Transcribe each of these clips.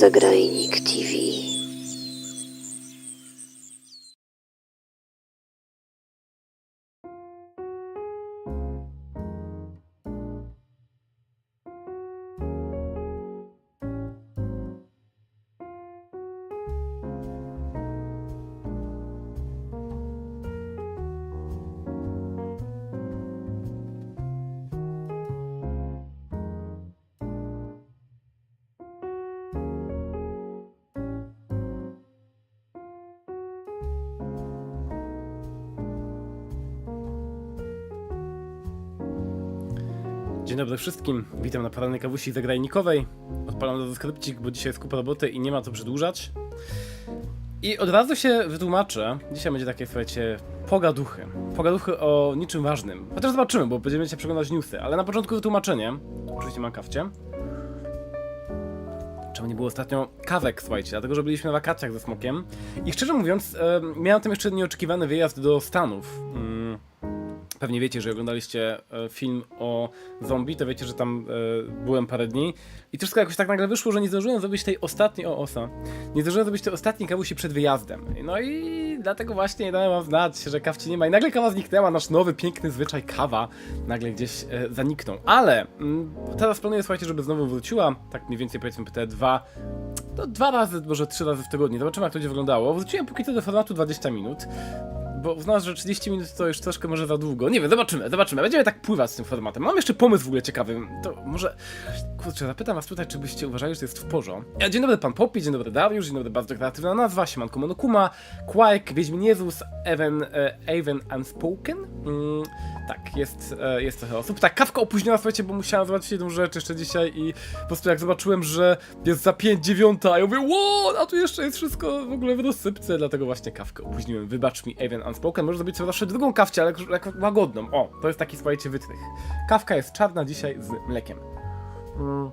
Zagrajnik TV. Dobry wszystkim, witam na porannej kawusi zagrajnikowej. Odpalam do skrypcik, bo dzisiaj jest kupa roboty i nie ma co przedłużać. I od razu się wytłumaczę. Dzisiaj będzie takie, słuchajcie, pogaduchy. Pogaduchy o niczym ważnym. Chociaż zobaczymy, bo będziemy się przeglądać newsy, ale na początku wytłumaczenie. Oczywiście mam kawcie. Czemu nie było ostatnio kawek, słuchajcie, dlatego że byliśmy na wakacjach ze Smokiem. I szczerze mówiąc, e, miałem tam jeszcze nieoczekiwany wyjazd do Stanów. Mm, Pewnie wiecie, że oglądaliście e, film o zombie, to wiecie, że tam e, byłem parę dni i troszkę jakoś tak nagle wyszło, że nie zdążyłem zrobić tej ostatniej, o osa, nie zdążyłem zrobić tej ostatniej kawusi przed wyjazdem. No i dlatego właśnie nie dałem wam znać, że kawci nie ma i nagle kawa zniknęła, nasz nowy, piękny zwyczaj kawa nagle gdzieś e, zaniknął. Ale mm, teraz planuję, słuchajcie, żeby znowu wróciła, tak mniej więcej powiedzmy te dwa, to dwa razy, może trzy razy w tygodniu, zobaczymy jak to będzie wyglądało. Wróciłem póki co do formatu 20 minut, bo uznałem, że 30 minut to już troszkę może za długo. Nie wiem, zobaczymy, zobaczymy. Będziemy tak pływać z tym formatem. Mam jeszcze pomysł w ogóle ciekawy. To może. Kurczę, zapytam was tutaj, czy byście uważali, że to jest w porządku. Dzień dobry, pan Poppy, dzień dobry, Dariusz, dzień dobry, bardzo kreatywna nazwa, Siemanko Monokuma, Quake, Wiedźmin Jezus, Even, Even Unspoken. Mm, tak, jest, e, jest trochę osób. Tak, kawka opóźniona, słuchajcie, bo musiałem zobaczyć jedną rzecz jeszcze dzisiaj i po prostu jak zobaczyłem, że jest za 5 dziewiąta, ja mówię, ło, a tu jeszcze jest wszystko w ogóle w rozsypce, dlatego właśnie kawkę opóźniłem. Wybacz mi, Even Unspoken, może zrobić sobie zawsze drugą kawcie, ale łagodną. O, to jest taki, słuchajcie, wytrych. Kawka jest czarna dzisiaj z mlekiem. Mm.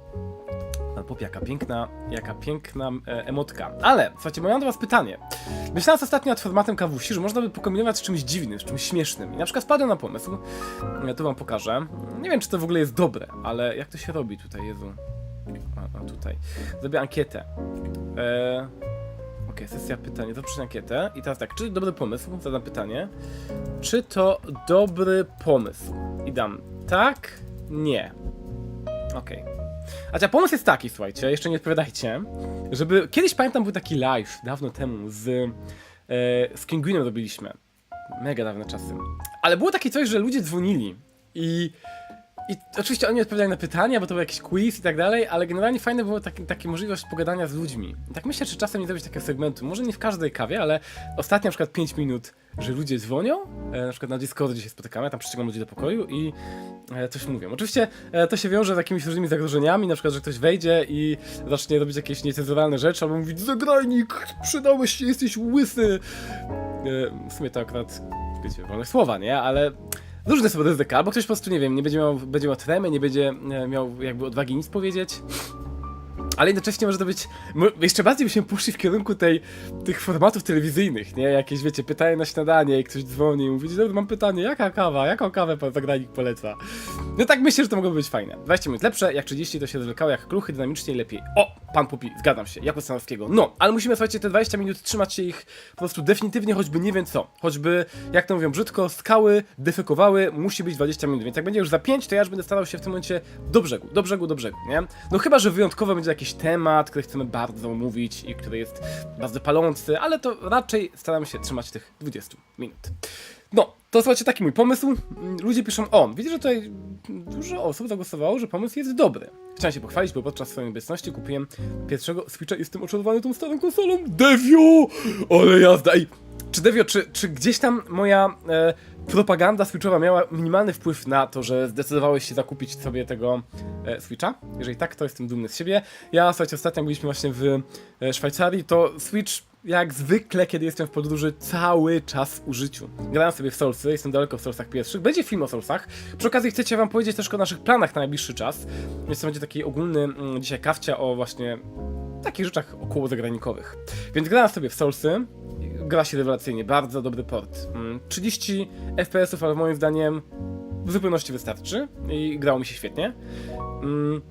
Pan Pop, jaka piękna, jaka piękna e, emotka. Ale, słuchajcie, mam do was pytanie. Myślałem ostatnio nad formatem kawusi, że można by pokombinować z czymś dziwnym, z czymś śmiesznym. I na przykład wpadłem na pomysł, ja tu wam pokażę. Nie wiem, czy to w ogóle jest dobre, ale jak to się robi tutaj, Jezu. A, a tutaj. Zrobię ankietę. E... Okej, sesja pytań. Zaproszę ankietę. I teraz tak, czy dobry pomysł? Zadam pytanie. Czy to dobry pomysł? I dam tak, nie. Okej. A ja pomysł jest taki, słuchajcie, jeszcze nie odpowiadajcie, żeby... Kiedyś pamiętam był taki live, dawno temu, z, e, z Kinguinem robiliśmy. Mega dawne czasy. Ale było takie coś, że ludzie dzwonili i... I oczywiście oni odpowiadali na pytania, bo to był jakiś quiz i tak dalej, ale generalnie fajne było takie możliwość pogadania z ludźmi. Tak myślę, czy czasem nie zrobić takiego segmentu, może nie w każdej kawie, ale ostatnio na przykład 5 minut, że ludzie dzwonią, e, na przykład na Discordzie się spotykamy, tam przyciągam ludzi do pokoju i e, coś mówią. Oczywiście e, to się wiąże z jakimiś różnymi zagrożeniami, na przykład, że ktoś wejdzie i zacznie robić jakieś niecenzuralne rzeczy, albo mówić, zagrajnik, przydałeś się, jesteś łysy. E, w sumie to akurat, wiecie, wolne słowa, nie? Ale różne są ryzyka, albo ktoś po prostu, nie wiem, nie będzie miał, będzie miał tremę, nie będzie e, miał jakby odwagi nic powiedzieć. Ale jednocześnie może to być. Jeszcze bardziej byśmy poszli w kierunku tej, tych formatów telewizyjnych, nie? Jakieś, wiecie, pytanie na śniadanie i ktoś dzwoni i mówi: mam pytanie, jaka kawa? Jaką kawę pan zagranik poleca? No tak myślę, że to mogłoby być fajne. 20 minut lepsze, jak 30 to się zwlekało jak kluchy, dynamicznie lepiej. O! Pan Pupi, zgadzam się, jako Stanowskiego. No, ale musimy, słuchajcie, te 20 minut trzymać się ich po prostu definitywnie, choćby nie wiem co. Choćby, jak to mówią brzydko, skały defekowały, musi być 20 minut. Więc jak będzie już za 5, to ja już będę starał się w tym momencie do brzegu, do brzegu, do brzegu, nie? No chyba, że wyjątkowo będzie jakiś temat, który chcemy bardzo omówić i który jest bardzo palący, ale to raczej staram się trzymać tych 20 minut. No, to słuchajcie, taki mój pomysł. Mm, Ludzie piszą, o, widzę, że tutaj dużo osób zagłosowało, że pomysł jest dobry. Chciałem się pochwalić, bo podczas swojej obecności kupiłem pierwszego Switcha i jestem oczarowany tą starą konsolą. Devio! Ale jazda! Ej, czy Devio, czy, czy gdzieś tam moja e, propaganda Switchowa miała minimalny wpływ na to, że zdecydowałeś się zakupić sobie tego e, Switcha? Jeżeli tak, to jestem dumny z siebie. Ja, słuchajcie, ostatnio byliśmy właśnie w e, Szwajcarii, to Switch jak zwykle, kiedy jestem w podróży, cały czas w użyciu. Grałem sobie w Soulsy, jestem daleko w Soulsach pierwszych. Będzie film o Soulsach. Przy okazji chcecie wam powiedzieć też o naszych planach na najbliższy czas. Więc to będzie taki ogólny mm, dzisiaj kawcia o właśnie takich rzeczach około zagranikowych. Więc grałem sobie w Soulsy. Gra się rewelacyjnie, bardzo dobry port. Mm, 30 FPS-ów, ale moim zdaniem w zupełności wystarczy i grało mi się świetnie. Mm,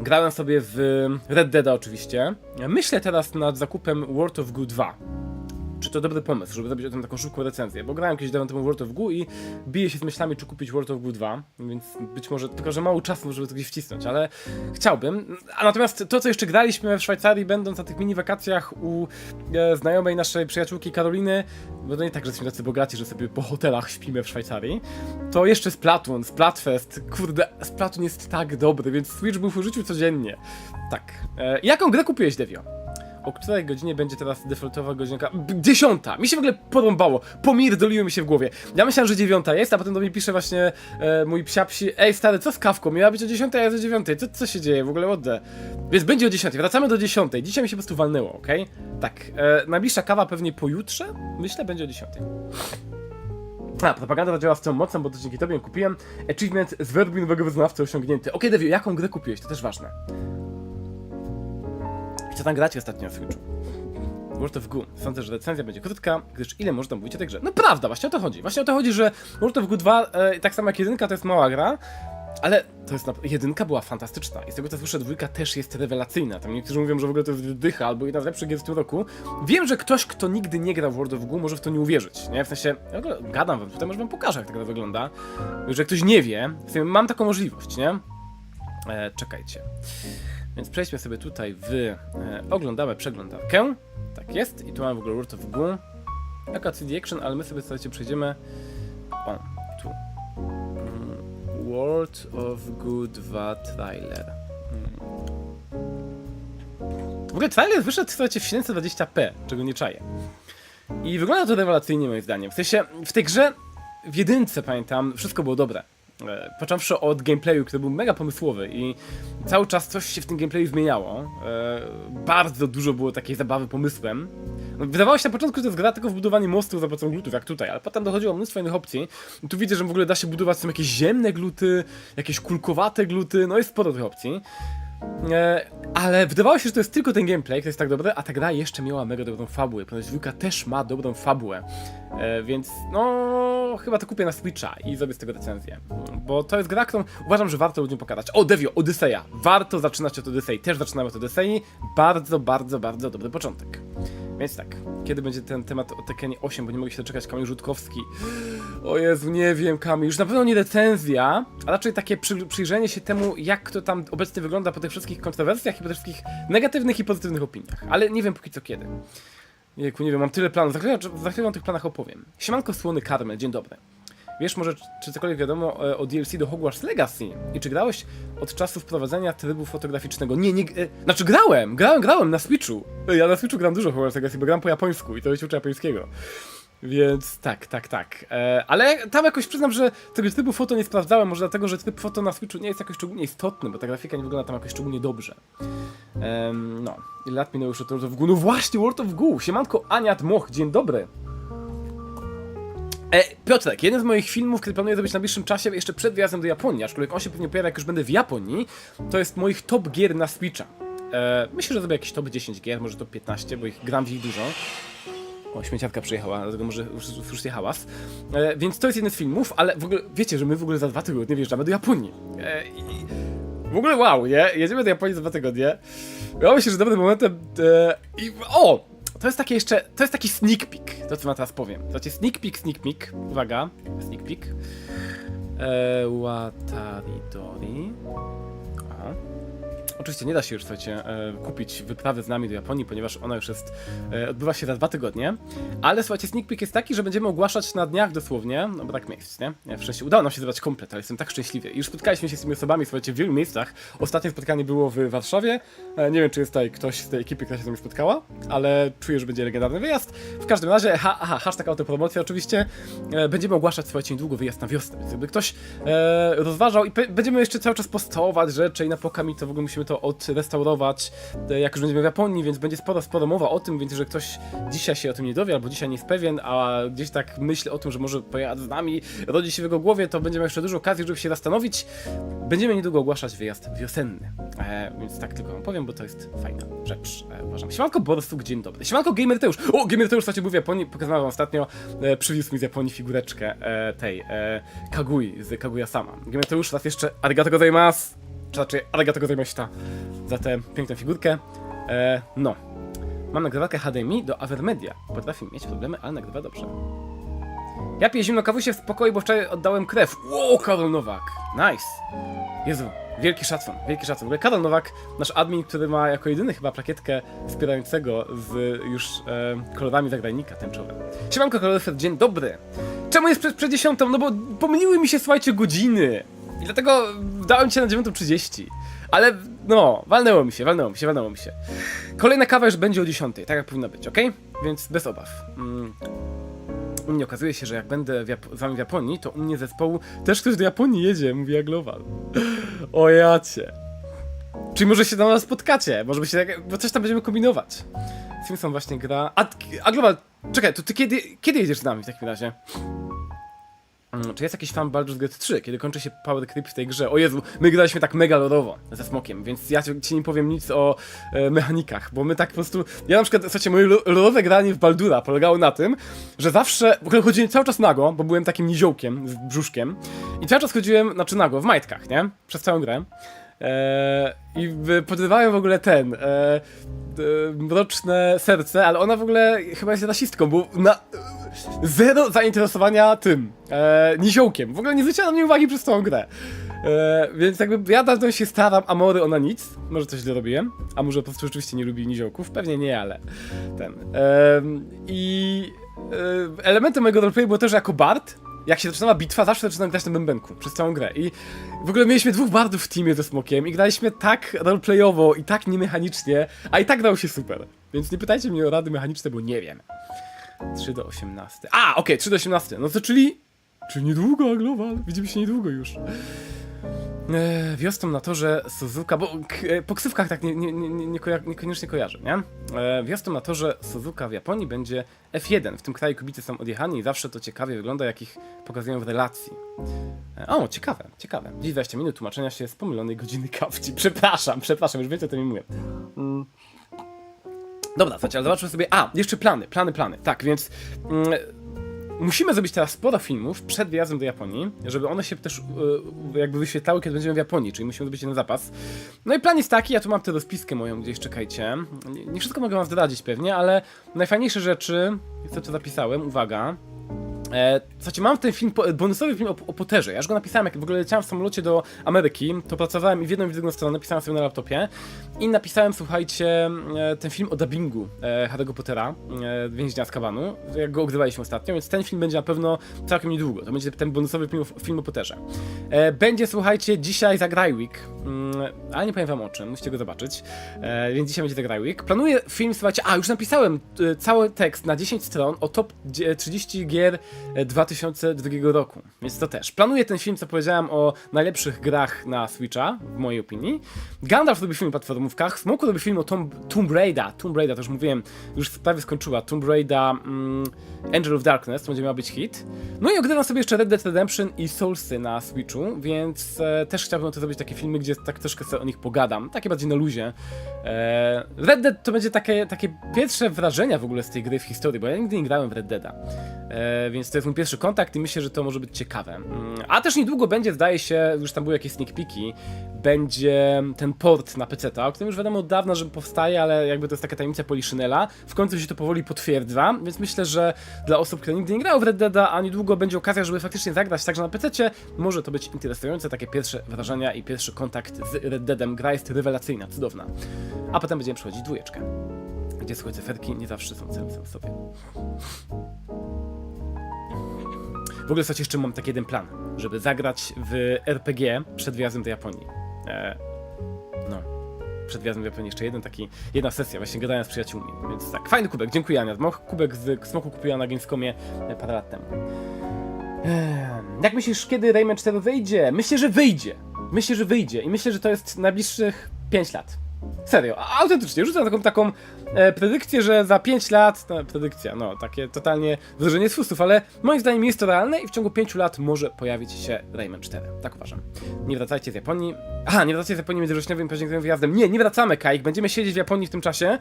Grałem sobie w Red Dead oczywiście. Myślę teraz nad zakupem World of Goo 2. Czy to dobry pomysł, żeby zrobić o tym taką szybką recenzję? Bo grałem kiedyś dawno temu World of Goo i biję się z myślami, czy kupić World of Goo 2, więc być może, tylko że mało czasu, żeby to gdzieś wcisnąć, ale chciałbym. A natomiast to, co jeszcze graliśmy w Szwajcarii, będąc na tych mini wakacjach u e, znajomej naszej przyjaciółki Karoliny, bo to nie tak, że jesteśmy tacy bogaci, że sobie po hotelach śpimy w Szwajcarii, to jeszcze Splatoon, Splatfest, kurde, Splatoon jest tak dobry, więc Switch był w użyciu codziennie. Tak. E, jaką grę kupiłeś, Devio? O której godzinie będzie teraz defaultowa godzinka? B- Dziesiąta! Mi się w ogóle porąbało. Pomirdoliło mi się w głowie. Ja myślałem, że dziewiąta jest, a potem do mnie pisze właśnie e, mój psiapsi Ej stary, co z kawką? Miała być o dziesiątej, a jest o dziewiątej. Co, co się dzieje w ogóle? Oddę. Więc będzie o dziesiątej. Wracamy do dziesiątej. Dzisiaj mi się po prostu walnęło, okej? Tak. E, najbliższa kawa pewnie pojutrze? Myślę, będzie o dziesiątej. A, propaganda działa z całą mocą, bo to dzięki tobie ją kupiłem. Achievement z werby nowego wyznawcy osiągnięty. Okej, Devio, jaką grę kupiłeś? To też ważne. Co tam gracie ostatnio na Switchu? World of Goo. Sądzę, że recenzja będzie krótka, gdyż ile można mówić o tej grze? No prawda, właśnie o to chodzi. Właśnie o to chodzi, że World of Goo 2, e, tak samo jak jedynka, to jest mała gra, ale to jest jedynka była fantastyczna. I z tego co słyszę, dwójka też jest rewelacyjna. Tam niektórzy mówią, że w ogóle to jest dycha, albo jedna z lepszych gier w tym roku. Wiem, że ktoś, kto nigdy nie grał w World of Goo, może w to nie uwierzyć, nie? W sensie, ja w ogóle gadam wam tutaj, może wam pokażę, jak ta gra wygląda. Że ktoś nie wie, w sensie, mam taką możliwość, nie? E, czekajcie. Więc przejdźmy sobie tutaj w e, oglądamy przeglądarkę. Tak jest. I tu mamy w ogóle World of Goo. Jaka CD Action, ale my sobie słuchajcie przejdziemy. O, tu. Mm, World of Goo 2 trailer. Mm. W ogóle trailer wyszedł słuchajcie w 720p, czego nie czaję. I wygląda to rewelacyjnie moim zdaniem. W sensie, w tej grze, w jedynce pamiętam, wszystko było dobre. E, Począwszy od gameplayu, który był mega pomysłowy i cały czas coś się w tym gameplayu zmieniało. E, bardzo dużo było takiej zabawy pomysłem. No, wydawało się na początku, że to jest gra tylko w budowanie mostów za pomocą glutów, jak tutaj, ale potem dochodziło mnóstwo innych opcji. I tu widzę, że w ogóle da się budować są jakieś ziemne gluty, jakieś kulkowate gluty, no jest sporo tych opcji. E, ale wydawało się, że to jest tylko ten gameplay, który jest tak dobry, a ta gra jeszcze miała mega dobrą fabułę. Ponieważ dwójka też ma dobrą fabułę. E, więc no, chyba to kupię na Switcha i zrobię z tego recenzję. Bo to jest gra, którą uważam, że warto ludziom pokazać. O, Devio, Odyseja. Warto zaczynać od Odysei. Też zaczynamy od Odysei. Bardzo, bardzo, bardzo dobry początek. Więc tak, kiedy będzie ten temat o Tekkenie 8, bo nie mogę się doczekać, Kamil Rzutkowski. O Jezu, nie wiem, Kamil, już na pewno nie recenzja, a raczej takie przy, przyjrzenie się temu, jak to tam obecnie wygląda po tych wszystkich kontrowersjach i po tych wszystkich negatywnych i pozytywnych opiniach. Ale nie wiem póki co kiedy. Jejku, nie wiem, mam tyle planów, za chwilę, za chwilę o tych planach opowiem. Siemanko Słony Karmel, dzień dobry. Wiesz może, czy cokolwiek wiadomo e, o DLC do Hogwarts Legacy? I czy grałeś od czasu wprowadzenia trybu fotograficznego? Nie, nie, e, znaczy grałem, grałem, grałem na Switchu. E, Ja na Switchu gram dużo Hogwarts Legacy, bo gram po japońsku i to uczę japońskiego. Więc tak, tak, tak. E, ale tam jakoś przyznam, że tego typu foto nie sprawdzałem, może dlatego, że typ foto na Switchu nie jest jakoś szczególnie istotny, bo ta grafika nie wygląda tam jakoś szczególnie dobrze. Em, no, ile lat minęło już od World of Goo? No właśnie, World of Goo! Siemanko, Ania Dmoch, dzień dobry. E, Piotrek, jeden z moich filmów, który planuję zrobić w najbliższym czasie, jeszcze przed wyjazdem do Japonii, aczkolwiek on się pewnie pojawia, jak już będę w Japonii, to jest moich top gier na Switcha. E, myślę, że zrobię jakieś top 10 gier, może top 15, bo ich gram w ich dużo. O, śmieciarka przyjechała, dlatego może już słyszycie hałas. E, więc to jest jeden z filmów, ale w ogóle wiecie, że my w ogóle za dwa tygodnie wjeżdżamy do Japonii. E, i, w ogóle wow, nie? Jedziemy do Japonii za dwa tygodnie. Ja myślę, że dobrym momentem... E, I o! To jest takie jeszcze... To jest taki sneak peek, to co wam teraz powiem. Zobaczcie, sneak peek, sneak peek. Uwaga, sneak peek. E, Watari Dori. Aha. Oczywiście nie da się już, słuchajcie, e, kupić wyprawy z nami do Japonii, ponieważ ona już jest, e, odbywa się za dwa tygodnie. Ale słuchajcie, sneak peek jest taki, że będziemy ogłaszać na dniach dosłownie, no brak miejsc, nie? nie wcześniej udało nam się zebrać komplet, ale jestem tak szczęśliwy. I już spotkaliśmy się z tymi osobami, słuchajcie, w wielu miejscach. Ostatnie spotkanie było w Warszawie. E, nie wiem, czy jest tutaj ktoś z tej ekipy, która się z nami spotkała, ale czuję, że będzie legendarny wyjazd. W każdym razie, ha, aha, hashtag autopromocja oczywiście. Będziemy ogłaszać, słuchajcie, niedługo wyjazd na wiosnę, więc jakby ktoś e, rozważał i będziemy jeszcze cały czas postować rzeczy i na pokami to w ogóle musimy to odrestaurować, e, jak już będziemy w Japonii, więc będzie sporo, sporo mowa o tym, więc że ktoś dzisiaj się o tym nie dowie, albo dzisiaj nie jest pewien, a gdzieś tak myśli o tym, że może pojechać z nami, rodzi się w jego głowie, to będziemy jeszcze dużo okazji, żeby się zastanowić. Będziemy niedługo ogłaszać wyjazd wiosenny, e, więc tak tylko wam powiem, bo to jest fajna rzecz, e, uważam. Siemanko Borsuk, dzień dobry. Siemanko Gamerteusz. O, Gamerteusz, słuchajcie, był w Japonii, pokazałem wam ostatnio, e, przywiózł mi z Japonii figureczkę e, tej, e, Kagui, z Kaguya Sama. Gamerteusz, raz jeszcze arigato gozaimasu. Czy raczej Agata Kozemyśta za tę piękną figurkę. E, no. Mam nagrywarkę HDMI do Avermedia. Potrafi mieć problemy, ale nagrywa dobrze. Ja piję zimno kawusie w spokoju, bo wczoraj oddałem krew. Wow, Karol Nowak. Nice. Jezu, wielki szacun, wielki szacun. W ogóle Karol Nowak, nasz admin, który ma jako jedyny chyba plakietkę wspierającego z już e, kolorami zagrajnika tęczowym. Siemanko, Kaloryfer, dzień dobry. Czemu jest przed, przed dziesiątą? No bo pomyliły mi się, słuchajcie, godziny. I dlatego dałem cię na 9.30. Ale no, walnęło mi się, walnęło mi się, walnęło mi się. Kolejna kawa już będzie o 10, tak jak powinno być, ok? Więc bez obaw. Mm. U mnie okazuje się, że jak będę z wami w Japonii, to u mnie zespołu też ktoś do Japonii jedzie, mówi jak Global. O jacie. Czyli może się tam nas spotkacie, może się, tak- bo coś tam będziemy kombinować. Simpson właśnie gra... A, a Global, czekaj, to ty kiedy, kiedy jedziesz z nami w takim razie? Mm, Czy jest jakiś fan Baldur's Gate 3, kiedy kończy się Power Creep w tej grze? O Jezu, my graliśmy tak mega lorowo ze Smokiem, więc ja ci, nie powiem nic o e, mechanikach, bo my tak po prostu... Ja na przykład, słuchajcie, moje lo- lorowe granie w Baldura polegało na tym, że zawsze, w ogóle chodziłem cały czas nago, bo byłem takim niziołkiem z brzuszkiem i cały czas chodziłem, znaczy nago, w majtkach, nie? Przez całą grę. E, I podrywałem w ogóle ten... E, e, mroczne serce, ale ona w ogóle chyba jest rasistką, bo na zero zainteresowania tym e, niziołkiem. W ogóle nie zwróciła na mnie uwagi przez całą grę. E, więc jakby ja dawno się staram, a Mory ona nic. Może coś źle robiłem, a może po prostu rzeczywiście nie lubi niziołków. Pewnie nie, ale ten. Em, I e, elementem mojego roleplayu było też, jako bard, jak się zaczynała bitwa, zawsze zaczynałem grać na bębenku przez całą grę. I w ogóle mieliśmy dwóch bardów w teamie ze Smokiem i graliśmy tak roleplayowo i tak niemechanicznie, a i tak dało się super. Więc nie pytajcie mnie o rady mechaniczne, bo nie wiem. 3 do 18. A, okej, 3 do 18. No to czyli. Czyli niedługo, Global. Widzimy się niedługo już. E, wiosną na torze Suzuka, bo e, po ksywkach tak nie, nie, nie, nie, koja, niekoniecznie kojarzę, nie? E, wiosną na torze Suzuka w Japonii będzie F1. W tym kraju kibice są odjechani i zawsze to ciekawie wygląda, jak ich pokazują w relacji. O, ciekawe, ciekawe. Dziś 20 minut tłumaczenia się z pomylonej godziny kawci. Przepraszam, przepraszam, już wiecie, o tym mi mówię. Mm. Dobra, słuchajcie, ale zobaczmy sobie. A, jeszcze plany, plany, plany. Tak, więc. Mm, musimy zrobić teraz sporo filmów przed wyjazdem do Japonii, żeby one się też y, jakby wyświetlały, kiedy będziemy w Japonii, czyli musimy zrobić je na zapas. No i plan jest taki, ja tu mam tę rozpiskę moją gdzieś, czekajcie. Nie, wszystko mogę wam zdradzić pewnie, ale najfajniejsze rzeczy, co tu zapisałem, uwaga. E, słuchajcie, mam ten film, bonusowy film o, o Potterze. Ja już go napisałem, jak w ogóle leciałem w samolocie do Ameryki, to pracowałem i w jedną i w drugą stronę, napisałem sobie na laptopie i napisałem, słuchajcie, e, ten film o dubbingu e, Harry'ego Pottera, e, Więźnia z Kabanu, jak go ogrywaliśmy ostatnio, więc ten film będzie na pewno całkiem niedługo. To będzie ten bonusowy film, film o Potterze. E, będzie, słuchajcie, dzisiaj Zagraj Week, mm, ale nie powiem wam o czym, musicie go zobaczyć, więc dzisiaj będzie Zagraj Week. Planuję film, słuchajcie, a już napisałem cały tekst na 10 stron o top dzie- 30 gier 2002 roku, więc to też. Planuję ten film, co powiedziałem o najlepszych grach na Switcha, w mojej opinii. Gandalf robi film o platformówkach, Smoku robi film o Tomb, Tomb Tomb Raider, to już mówiłem, już prawie skończyła, Tomb Raider mm, Angel of Darkness, to będzie miał być hit. No i ogrywam sobie jeszcze Red Dead Redemption i Soulsy na Switchu, więc e, też chciałbym to zrobić takie filmy, gdzie tak troszkę sobie o nich pogadam, takie bardziej na luzie. E, Red Dead to będzie takie, takie pierwsze wrażenia w ogóle z tej gry w historii, bo ja nigdy nie grałem w Red Deada. E, więc to jest mój pierwszy kontakt i myślę, że to może być ciekawe. Mm, A też niedługo będzie, zdaje się, już tam były jakieś sneak peeki, będzie ten port na PC, o którym już wiadomo od dawna, że powstaje, ale jakby to jest taka tajemnica Poliszynela. W końcu się to powoli potwierdza, więc myślę, że dla osób, które nigdy nie grały w Red Deada, a niedługo będzie okazja, żeby faktycznie zagrać także na PC, może to być interesujące, takie pierwsze wrażenia i pierwszy kontakt z Red Deadem. Gra jest rewelacyjna, cudowna. A potem będziemy przechodzić dwójeczkę, gdzie słuchajcie, ferki nie zawsze są celem sobie. W ogóle słuchajcie, jeszcze mam taki jeden plan, żeby zagrać w RPG przed wyjazdem do Japonii. E, no, przed wyjazdem do Japonii jeszcze jeden taki, jedna sesja, właśnie gadałem z przyjaciółmi, więc tak, fajny kubek, dziękuję Ania. Kubek z Smoku kupiła na Gamescomie e, parę lat temu. Ehm, Jak myślisz, kiedy Rayman 4 wyjdzie? Myślę, że wyjdzie. Myślę, że wyjdzie i myślę, że to jest najbliższych 5 lat. Serio, autentycznie, rzucam taką, taką e, predykcję, że za 5 lat, no, predykcja, no, takie totalnie wzrożenie z fustów, ale moim zdaniem jest to realne i w ciągu 5 lat może pojawić się Rayman 4, tak uważam. Nie wracajcie z Japonii, aha, nie wracajcie z Japonii między wrześniowym i październikowym wyjazdem, nie, nie wracamy, Kaik, będziemy siedzieć w Japonii w tym czasie,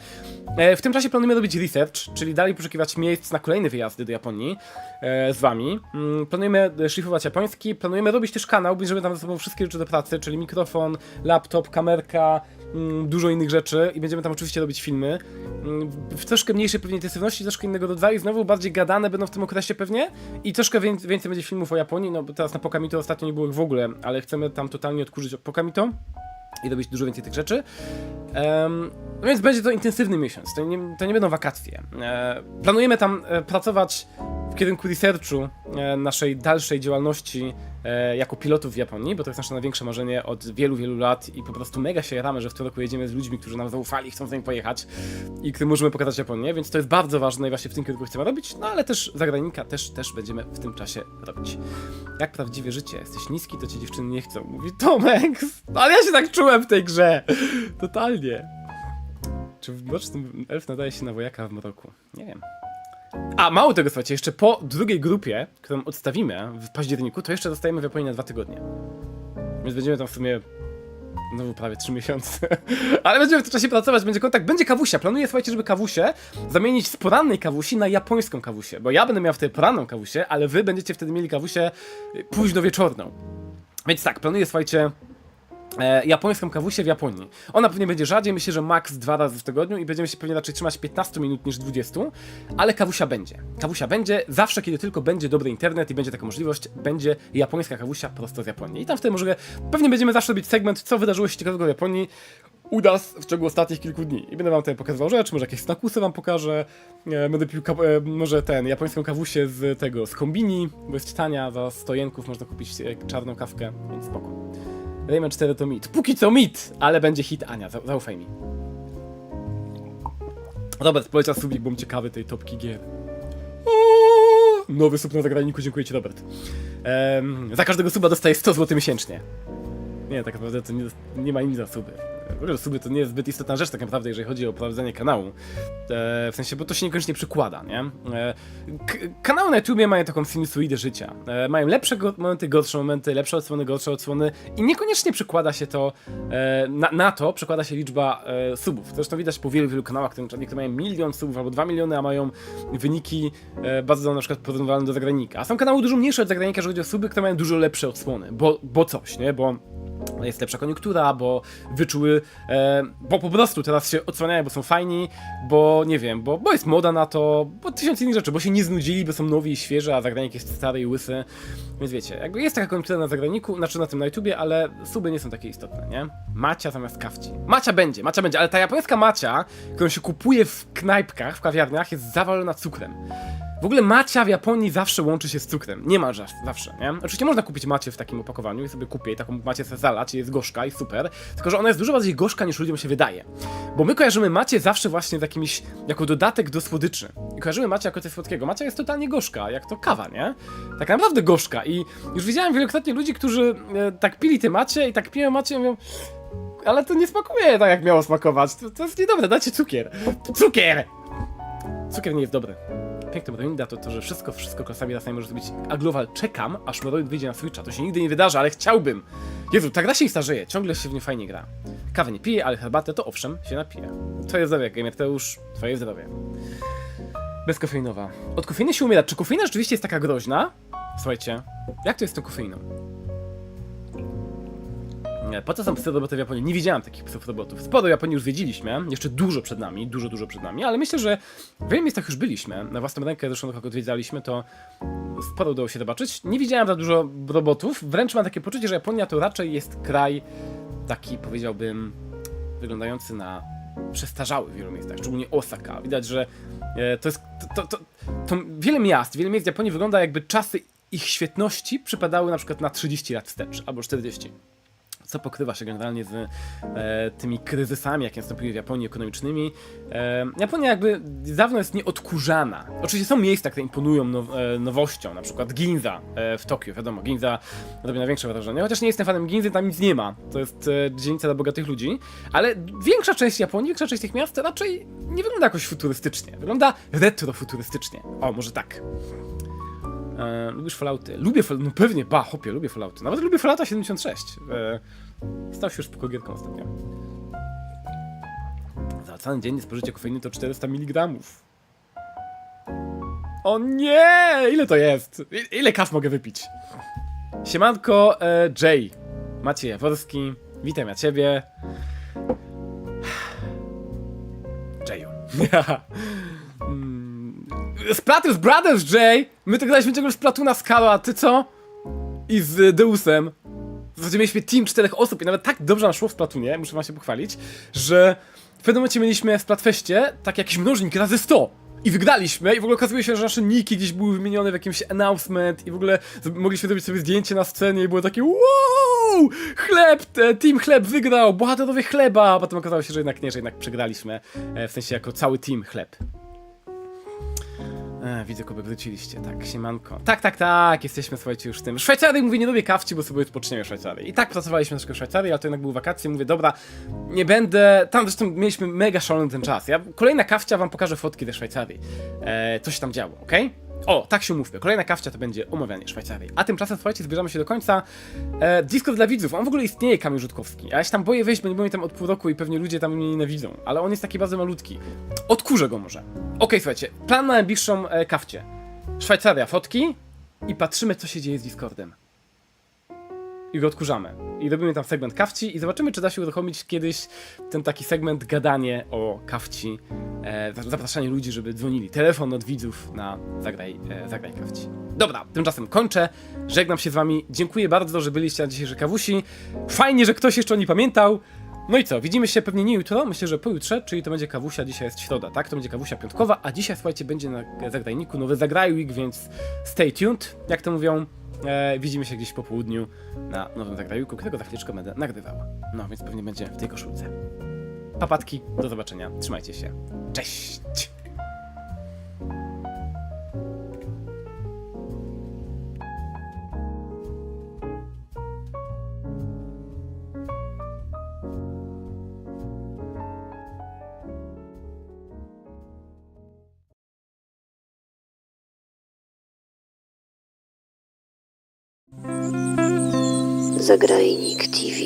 e, w tym czasie planujemy robić research, czyli dalej poszukiwać miejsc na kolejne wyjazdy do Japonii e, z wami, mm, planujemy e, szlifować japoński, planujemy robić też kanał, bierzemy tam ze sobą wszystkie rzeczy do pracy, czyli mikrofon, laptop, kamerka, dużo innych rzeczy i będziemy tam oczywiście robić filmy. Mm, W troszkę mniejszej pewnie intensywności, troszkę innego rodzaju, znowu bardziej gadane będą w tym okresie pewnie i troszkę wię- więcej będzie filmów o Japonii, no bo teraz na Pokamito ostatnio nie było ich w ogóle, ale chcemy tam totalnie odkurzyć od Pokamito i robić dużo więcej tych rzeczy. Em, no więc będzie to intensywny miesiąc, to nie, to nie będą wakacje. E, planujemy tam e, pracować kierunku researchu e, naszej dalszej działalności e, jako pilotów w Japonii, bo to jest nasze największe marzenie od wielu, wielu lat i po prostu mega się jaramy, że w tym roku jedziemy z ludźmi, którzy nam zaufali, chcą z nami pojechać i którym możemy pokazać Japonię, więc to jest bardzo ważne i właśnie w tym kierunku chcemy robić, no ale też zagranika też, też będziemy w tym czasie robić. Jak prawdziwe życie, jesteś niski, to cię dziewczyny nie chcą, mówi Tomek, ale ja się tak czułem w tej grze, totalnie. Czy w Mrocznym Elf nadaje się na wojaka w Mroku? Nie wiem. A, mało tego, słuchajcie, jeszcze po drugiej grupie, którą odstawimy w październiku, to jeszcze zostajemy w Japonii na dwa tygodnie. Więc będziemy tam w sumie znowu prawie trzy miesiące. Ale będziemy w tym czasie pracować, będzie kontakt, będzie kawusia. Planuję, słuchajcie, żeby kawusię zamienić z porannej kawusi na japońską kawusię. Bo ja będę miał wtedy poranną kawusię, ale wy będziecie wtedy mieli kawusię późno wieczorną. Więc tak, planuję, słuchajcie, e, japońską kawusię w Japonii. Ona pewnie będzie rzadziej, myślę, że maks dwa razy w tygodniu i będziemy się pewnie raczej trzymać 15 minut niż 20, ale kawusia będzie. Kawusia będzie, zawsze kiedy tylko będzie dobry internet i będzie taka możliwość, będzie japońska kawusia prosto z Japonii. I tam wtedy może, pewnie będziemy zawsze robić segment, co wydarzyło się ciekawego w Japonii u nas w ciągu ostatnich kilku dni. I będę wam tutaj pokazywał rzeczy, może jakieś snakusy wam pokażę, e, będę pił e, może ten, japońską kawusię z tego, z kombini, bo jest tania, za 100 jenków można kupić czarną kawkę, więc spoko. Rayman 4 to mit. Póki co mit, ale będzie hit Ania, za- zaufaj mi. Robert poleciał subik, bo ciekawy tej topki gier. Nowy sub na zagraniku, dziękuję ci Robert. Za każdego suba dostaję 100 zł miesięcznie. Nie, tak naprawdę to nie, nie ma nic za suby. W ogóle suby to nie jest zbyt istotna rzecz tak naprawdę, jeżeli chodzi o prowadzenie kanału. E, w sensie, bo to się niekoniecznie przykłada, nie? E, kanały na YouTubie mają taką sinusoidę życia. E, mają lepsze go- momenty, gorsze momenty, lepsze odsłony, gorsze odsłony i niekoniecznie przekłada się to e, na, na to, przekłada się liczba e, subów. Zresztą widać po wielu, wielu kanałach, które niektóre mają milion subów albo dwa miliony, a mają wyniki e, bardzo na przykład porównywalne do zagranika. A są kanały dużo mniejsze od zagranika, jeżeli chodzi o suby, które mają dużo lepsze odsłony, bo, bo coś, nie? Bo jest lepsza koniunktura, bo wyczuły, e, bo po prostu teraz się odsłaniają, bo są fajni, bo nie wiem, bo, bo jest moda na to, bo tysiąc innych rzeczy, bo się nie znudzili, bo są nowi i świeży, a zagranik jest stary i łysy, więc wiecie, jakby jest taka koniunktura na zagraniku, znaczy na tym na YouTubie, ale suby nie są takie istotne, nie? Macia zamiast kawci. Macia będzie, macia będzie, ale ta japońska macia, którą się kupuje w knajpkach, w kawiarniach, jest zawalona cukrem. W ogóle macia w Japonii zawsze łączy się z cukrem. Nie ma zawsze, nie? Oczywiście można kupić macie w takim opakowaniu i sobie kupię i taką macie sobie zalać i jest gorzka i super. Tylko, że ona jest dużo bardziej gorzka niż ludziom się wydaje. Bo my kojarzymy macie zawsze właśnie z jakimś, jako dodatek do słodyczy. I kojarzymy macie jako coś słodkiego. Macia jest totalnie gorzka, jak to kawa, nie? Tak naprawdę gorzka. I już widziałem wielokrotnie ludzi, którzy e, tak pili te macie i tak piją macie i mówią ale to nie smakuje tak, jak miało smakować. To, to jest niedobre, dajcie cukier. Cukier! Cukier nie jest dobry. To to, że wszystko, wszystko klasami raz może zrobić. A Global czekam, aż Morrowind wyjdzie na Switcha. To się nigdy nie wydarzy, ale chciałbym. Jezu, ta gra się nie starzeje, ciągle się w nie fajnie gra. Kawę nie piję, ale herbatę to owszem, się napiję. Twoje zdrowie, Gamer Teusz, twoje zdrowie. Bezkofeinowa. Od kofeiny się umiera. Czy kofeina rzeczywiście jest taka groźna? Słuchajcie, jak to jest z tą kofeiną? Po co są psy roboty w Japonii? Nie widziałem takich psów robotów. Sporo Japonii już zwiedziliśmy, jeszcze dużo przed nami, dużo, dużo przed nami, ale myślę, że w wielu miejscach już byliśmy. Na własną rękę zresztą jak odwiedzaliśmy, to sporo udało się zobaczyć. Nie widziałem za dużo robotów, wręcz mam takie poczucie, że Japonia to raczej jest kraj taki, powiedziałbym, wyglądający na przestarzały w wielu miejscach, szczególnie Osaka. Widać, że e, to jest. To, to, to, to wiele miast, wiele miejsc w Japonii wygląda jakby czasy ich świetności przypadały na przykład na 30 lat wstecz albo 40. co pokrywa się generalnie z e, tymi kryzysami, jakie nastąpiły w Japonii ekonomicznymi. E, Japonia jakby dawno jest nieodkurzana. Oczywiście są miejsca, które imponują now, e, nowością, na przykład Ginza e, w Tokio, wiadomo, Ginza robi największe wrażenie, chociaż nie jestem fanem Ginzy, tam nic nie ma. To jest e, dzielnica dla bogatych ludzi, ale większa część Japonii, większa część tych miast raczej nie wygląda jakoś futurystycznie. Wygląda retrofuturystycznie. O, może tak. E, lubisz Fallouty? Lubię Fallouty, no pewnie, ba, hopie, lubię Fallouty. Nawet lubię Fallouta 76. E, stał się już spokojgierką ostatnio. Zalecany dziennie spożycie kofeiny to 400 mg. O nie! Ile to jest? I, ile kaw mogę wypić? Siemanko, e, Jay. Maciej Jaworski. Witam ja ciebie. Jayu. Mm, Splatoon Brothers, Jay! My to graliśmy czegoś z Kalo, a ty co? I z Deusem. W zasadzie mieliśmy team czterech osób i nawet tak dobrze nam szło w Splatunie, muszę wam się pochwalić, że w pewnym momencie mieliśmy w Splatfeście tak jakiś mnożnik razy 100. I wygraliśmy i w ogóle okazuje się, że nasze niki gdzieś były wymienione w jakimś announcement i w ogóle z- mogliśmy zrobić sobie zdjęcie na scenie i było takie wow! Chleb, te, team chleb wygrał, bohaterowie chleba, a potem okazało się, że jednak nie, że jednak przegraliśmy, e, w sensie jako cały team chleb. E, widzę, kogo wróciliście, tak, siemanko. Tak, tak, tak, jesteśmy, słuchajcie, już w tym. Szwajcarii, mówię, nie lubię kawci, bo sobie odpoczniemy w Szwajcarii. I tak pracowaliśmy troszkę w Szwajcarii, ale to jednak były wakacje, mówię, dobra, nie będę, tam zresztą mieliśmy mega szalony ten czas. Ja, kolejna kawcia wam pokażę fotki ze Szwajcarii. E, co się tam działo, okej? O, tak się umówmy. Kolejna kawcia to będzie omawianie Szwajcarii. A tymczasem, słuchajcie, zbierzamy się do końca. E, Discord dla widzów. On w ogóle istnieje, Kamil Rzutkowski. Ja się tam boję wejść, bo nie byłem tam od pół roku i pewnie ludzie tam mnie nienawidzą. Ale on jest taki bardzo malutki. Odkurzę go może. Okej, słuchajcie. Plan na najbliższą e, kawcie. Szwajcaria, fotki i patrzymy, co się dzieje z Discordem. I go odkurzamy. I robimy tam segment kawci i zobaczymy, czy da się uruchomić kiedyś ten taki segment gadanie o kawci. E, za- zapraszanie ludzi, żeby dzwonili. Telefon od widzów na zagraj, e, zagraj kawci. Dobra, tymczasem kończę. Żegnam się z wami. Dziękuję bardzo, że byliście na dzisiejszej kawusi. Fajnie, że ktoś jeszcze o niej pamiętał. No i co, widzimy się pewnie nie jutro, myślę, że pojutrze, czyli to będzie kawusia, dzisiaj jest środa, tak? To będzie kawusia piątkowa, a dzisiaj, słuchajcie, będzie na zagrajniku nowy Zagraj Week, więc stay tuned, jak to mówią. E, widzimy się gdzieś po południu na nowym Zagrajniku, którego za chwileczkę będę nagrywał. No, więc pewnie będzie w tej koszulce. Papatki, do zobaczenia, trzymajcie się. Cześć! Zagrajnik TV.